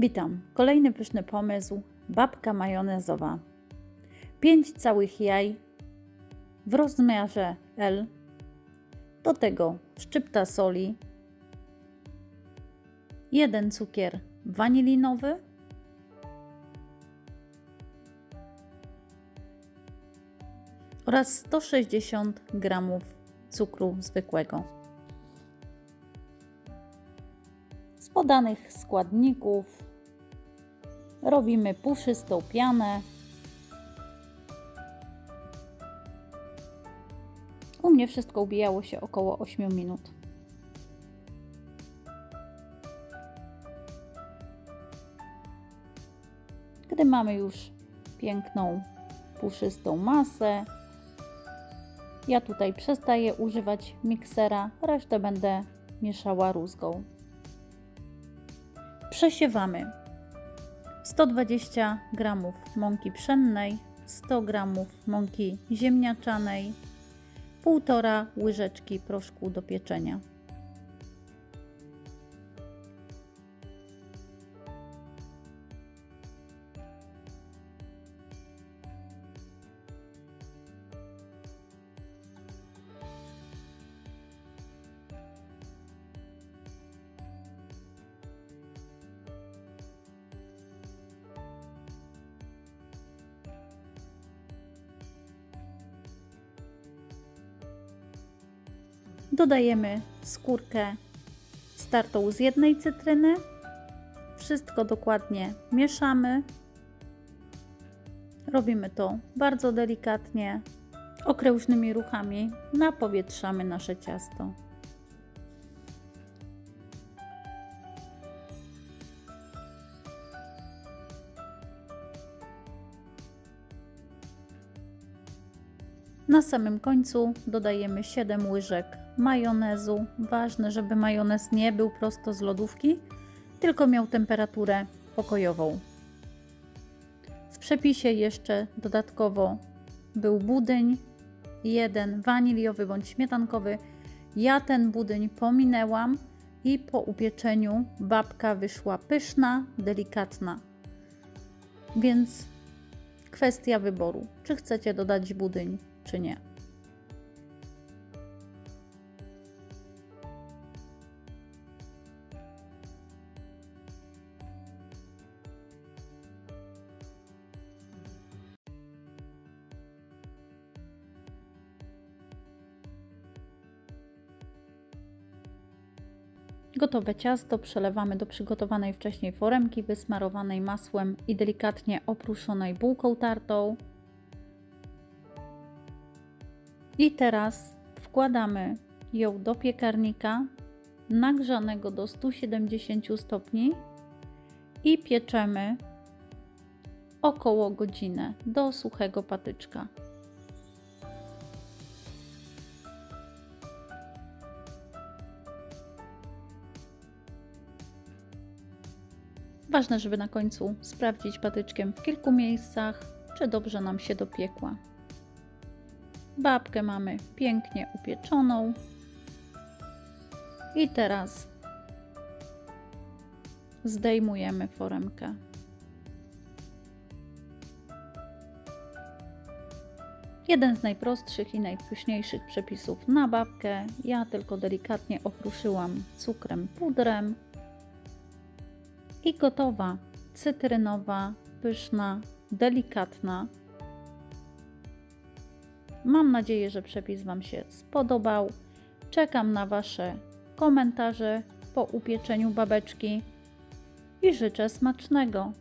Witam. Kolejny pyszny pomysł. Babka majonezowa. 5 całych jaj w rozmiarze L. Do tego szczypta soli. Jeden cukier wanilinowy. Oraz 160 g cukru zwykłego. Z podanych składników robimy puszystą pianę. U mnie wszystko ubijało się około 8 minut. Gdy mamy już piękną, puszystą masę, ja tutaj przestaję używać miksera, resztę będę mieszała rózgą. Przesiewamy 120 g mąki pszennej, 100 g mąki ziemniaczanej, 1,5 łyżeczki proszku do pieczenia. Dodajemy skórkę startą z jednej cytryny. Wszystko dokładnie mieszamy. Robimy to bardzo delikatnie, okrężnymi ruchami. Napowietrzamy nasze ciasto. Na samym końcu dodajemy 7 łyżek majonezu. Ważne, żeby majonez nie był prosto z lodówki, tylko miał temperaturę pokojową. W przepisie jeszcze dodatkowo był budyń, jeden waniliowy bądź śmietankowy. Ja ten budyń pominęłam i po upieczeniu babka wyszła pyszna, delikatna. Więc kwestia wyboru, czy chcecie dodać budyń, czy nie. Gotowe ciasto przelewamy do przygotowanej wcześniej foremki wysmarowanej masłem i delikatnie opruszonej bułką tartą. I teraz wkładamy ją do piekarnika nagrzanego do 170 stopni i pieczemy około godzinę do suchego patyczka. Ważne, żeby na końcu sprawdzić patyczkiem w kilku miejscach, czy dobrze nam się dopiekła. Babkę mamy pięknie upieczoną. I teraz zdejmujemy foremkę. Jeden z najprostszych i najpyszniejszych przepisów na babkę. Ja tylko delikatnie okruszyłam cukrem, pudrem. I gotowa cytrynowa, pyszna, delikatna Mam nadzieję, że przepis Wam się spodobał. Czekam na Wasze komentarze po upieczeniu babeczki i życzę smacznego.